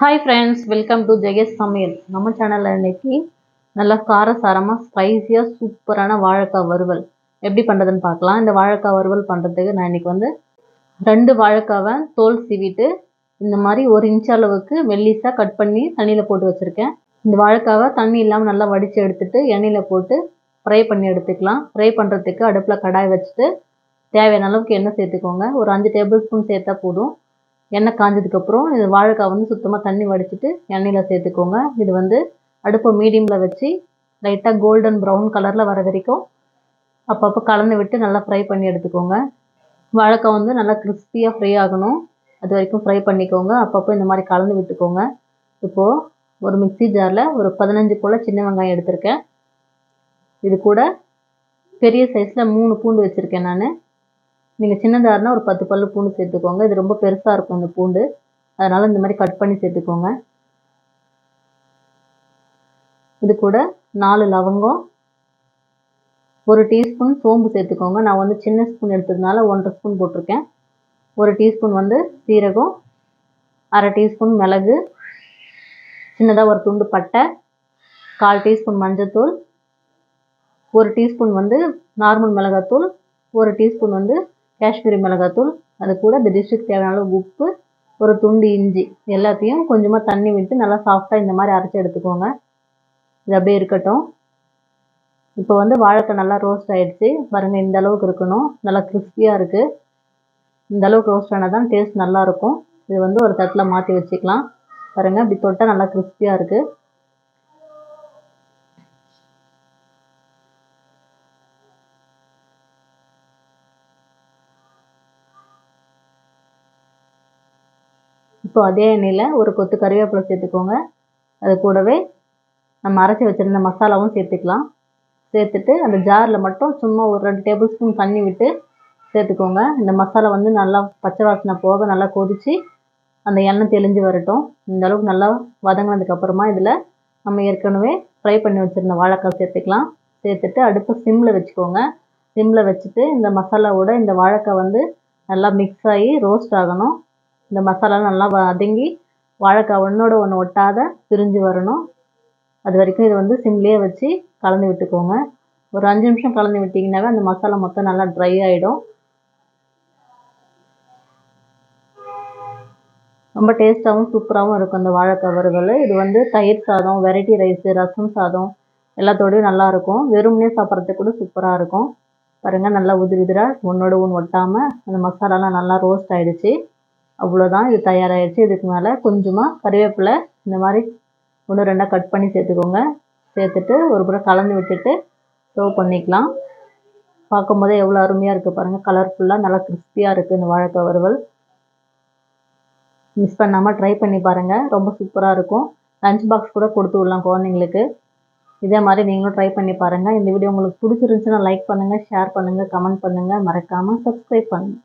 Hi friends welcome to ஜெகேஷ் சமையல் நம்ம சேனலில் இன்னைக்கு நல்லா காரசாரமாக ஸ்பைஸியாக சூப்பரான வாழைக்காய் வறுவல். எப்படி பண்ணுறதுன்னு பார்க்கலாம். இந்த வாழைக்காய் வறுவல் பண்ணுறதுக்கு நான் இன்னைக்கு வந்து ரெண்டு வாழைக்காவை தோல் சீவிட்டு இந்த மாதிரி ஒரு இன்ச் அளவுக்கு மெல்லிஸாக கட் பண்ணி தண்ணியில் போட்டு வச்சுருக்கேன். இந்த வாழைக்காவை தண்ணி இல்லாமல் நல்லா வடித்து எடுத்துட்டு எண்ணெயில் போட்டு ஃப்ரை பண்ணி எடுத்துக்கலாம். ஃப்ரை பண்ணுறதுக்கு அடுப்பில் கடாய் வச்சுட்டு தேவையான அளவுக்கு எண்ணெய் சேர்த்துக்கோங்க. ஒரு அஞ்சு டேபிள் ஸ்பூன் சேர்த்தா போதும். எண்ணெய் காஞ்சதுக்கப்புறம் இது வாழைக்காய் வந்து சுத்தமாக தண்ணி வடிச்சிட்டு எண்ணெயில் சேர்த்துக்கோங்க. இது வந்து அடுப்பை மீடியமில் வச்சு லைட்டாக கோல்டன் ப்ரௌன் கலரில் வர வரைக்கும் அப்பப்போ கலந்து விட்டு நல்லா ஃப்ரை பண்ணி எடுத்துக்கோங்க. வாழைக்காய் வந்து நல்லா கிறிஸ்பியாக ஃப்ரை ஆகணும். அது வரைக்கும் ஃப்ரை பண்ணிக்கோங்க. அப்பப்போ இந்த மாதிரி கலந்து விட்டுக்கோங்க. இப்போது ஒரு மிக்ஸி ஜாரில் ஒரு பதினஞ்சு போல் சின்ன வெங்காயம் எடுத்திருக்கேன். இது கூட பெரிய சைஸில் மூணு பூண்டு வச்சுருக்கேன் நான். நீங்கள் சின்னதாக இருந்தால் ஒரு பத்து பல்லு பூண்டு சேர்த்துக்கோங்க. இது ரொம்ப பெருசாக இருக்கும் இந்த பூண்டு. அதனால் இந்த மாதிரி கட் பண்ணி சேர்த்துக்கோங்க. இது கூட நாலு லவங்கம். ஒரு டீஸ்பூன் சோம்பு சேர்த்துக்கோங்க. நான் வந்து சின்ன ஸ்பூன் எடுத்ததுனால ஒன்றரை ஸ்பூன் போட்டிருக்கேன். ஒரு டீஸ்பூன் வந்து சீரகம். அரை டீஸ்பூன் மிளகு. சின்னதாக ஒரு துண்டு பட்டை. கால் டீஸ்பூன் மஞ்சள்தூள் ஒரு டீஸ்பூன் வந்து நார்மல் மிளகாத்தூள். ஒரு டீஸ்பூன் வந்து காஷ்மீரி மிளகாத்தூள் அது கூட இந்த டிஷ்ஷுக்கு தேவையான அளவு உப்பு ஒரு துண்டு இஞ்சி எல்லாத்தையும் கொஞ்சமாக தண்ணி விட்டு நல்லா சாஃப்டாக இந்த மாதிரி அரைச்சி எடுத்துக்கோங்க. இது அப்படியே இருக்கட்டும். இப்போ வந்து வாழைக்காய் நல்லா ரோஸ்ட் ஆகிடுச்சு பாருங்கள் இந்த அளவுக்கு இருக்கணும். நல்லா கிறிஸ்பியாக இருக்குது இந்த அளவுக்கு ரோஸ்ட் ஆனால் தான் டேஸ்ட் நல்லாயிருக்கும் இது வந்து ஒரு தட்டில் மாற்றி வச்சுக்கலாம். பாருங்கள் இப்படி தொட்டால் நல்லா கிறிஸ்பியாக இருக்குது இப்போ அதே எண்ணெயில் ஒரு கொத்து கருவேப்பிலை சேர்த்துக்கோங்க. அது கூடவே நம்ம அரைச்சி வச்சுருந்த மசாலாவும் சேர்த்துக்கலாம். சேர்த்துட்டு அந்த ஜாரில் மட்டும் சும்மா ஒரு ரெண்டு டேபிள் ஸ்பூன் தண்ணி விட்டு சேர்த்துக்கோங்க. இந்த மசாலா வந்து நல்லா பச்சை வாசனை போக நல்லா கொதித்து அந்த எண்ணெய் தெளிஞ்சு வரட்டும். இந்த அளவுக்கு நல்லா வதங்கினதுக்கப்புறமா இதில் நம்ம ஏற்கனவே ஃப்ரை பண்ணி வச்சுருந்த வாழைக்காய் சேர்த்துக்கலாம். சேர்த்துட்டு அடுப்பை சிம்மில் வச்சுக்கோங்க. சிம்மில் வச்சுட்டு இந்த மசாலாவோட இந்த வாழைக்காய் வந்து நல்லா மிக்ஸ் ஆகி ரோஸ்ட் ஆகணும். இந்த மசாலா நல்லா வதங்கி வாழைக்காய் ஒன்றோட ஒன்று ஒட்டாத பிரிஞ்சு வரணும். அது வரைக்கும் இதை வந்து சிம்லேயே வச்சு கலந்து விட்டுக்கோங்க. ஒரு அஞ்சு நிமிஷம் கலந்து விட்டிங்கனாவே அந்த மசாலா மொத்தம் நல்லா ட்ரை ஆகிடும் ரொம்ப டேஸ்ட்டாகவும் சூப்பராகவும் இருக்கும் அந்த வாழைக்காய் வறுவல். இது வந்து தயிர் சாதம் வெரைட்டி ரைஸு ரசம் சாதம் எல்லாத்தோடையும் நல்லாயிருக்கும் வெறும்னே சாப்பிட்றதுக்கு கூட சூப்பராக இருக்கும். பாருங்கள் நல்லா உதிரி உதிராக ஒன்றோட ஒன்று ஒட்டாமல் அந்த மசாலாலாம் நல்லா ரோஸ்ட் ஆகிடுச்சு அவ்வளோதான் இது தயாராகிடுச்சு இதுக்கு மேலே கொஞ்சமாக கருவேப்பிலை இந்த மாதிரி ஒன்று ரெண்டாக கட் பண்ணி சேர்த்துக்கோங்க. சேர்த்துட்டு ஒரு புறம் கலந்து விட்டுட்டு சர்வ் பண்ணிக்கலாம். பார்க்கும்போதே எவ்வளோ அருமையாக இருக்குது பாருங்கள் கலர்ஃபுல்லாக நல்லா கிறிஸ்பியாக இருக்குது இந்த வாழைக்காய் வறுவல். மிஸ் பண்ணாமல் ட்ரை பண்ணி பாருங்கள் ரொம்ப சூப்பராக இருக்கும். லஞ்ச் பாக்ஸ் கூட கொடுத்து விடலாம் குழந்தைங்களுக்கு. இதே மாதிரி நீங்களும் ட்ரை பண்ணி பாருங்கள் இந்த வீடியோ உங்களுக்கு பிடிச்சிருந்துச்சுன்னா லைக் பண்ணுங்கள் ஷேர் பண்ணுங்கள் கமெண்ட் பண்ணுங்கள் மறக்காமல் சப்ஸ்கிரைப் பண்ணுங்கள்